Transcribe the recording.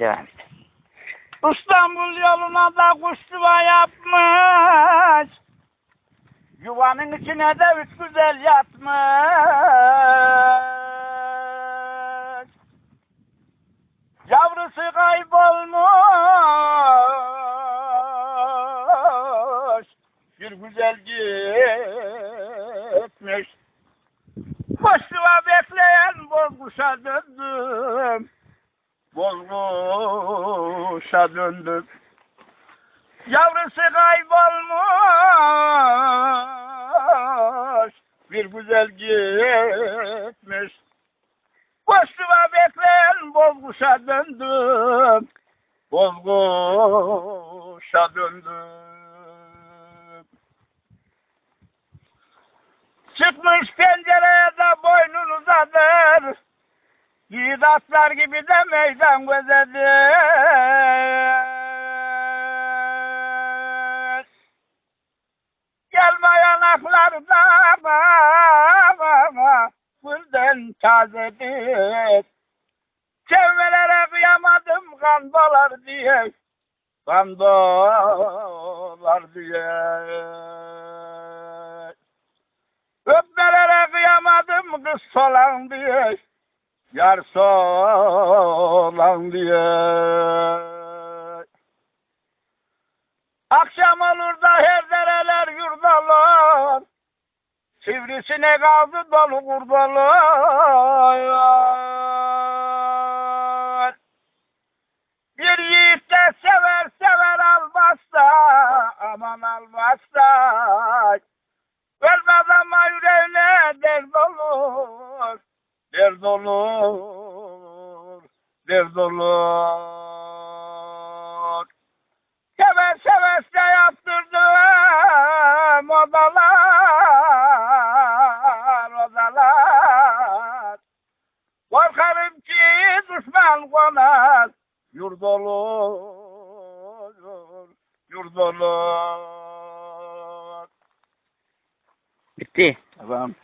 Devam et. İstanbul yoluna da kuş yapmış. Yuvanın içine de üç güzel yatmış. Yavrusu kaybolmuş. Bir güzel gitmiş. Yuva bekleyen boz kuşa döndüm. Bozmuşa döndüm. Yavrusu kaybolmuş. Bir güzel gitmiş. Boşluğa bekleyen bozkuşa döndüm. Bozkuşa döndüm. Çıkmış Yiğit atlar gibi de meydan gözedir. Gelme yanaklarda baba, gülden tazedir. Çevmelere kıyamadım kan dolar diye, kan dolar diye. Öpmelere kıyamadım kız solan diye. Yar solan diye. Akşam olur da her dereler yurdalar. Sivrisine kaldı dolu kurdalar. Bir yiğit de sever sever almazsa, aman almazsa. Ölmez ama yüreğine dert olur. Dert olur, dert olur. Sever sever de yaptırdım odalar, odalar. Korkarım ki düşman konar, yurt olur, yurt olur. Bitti. Tamam.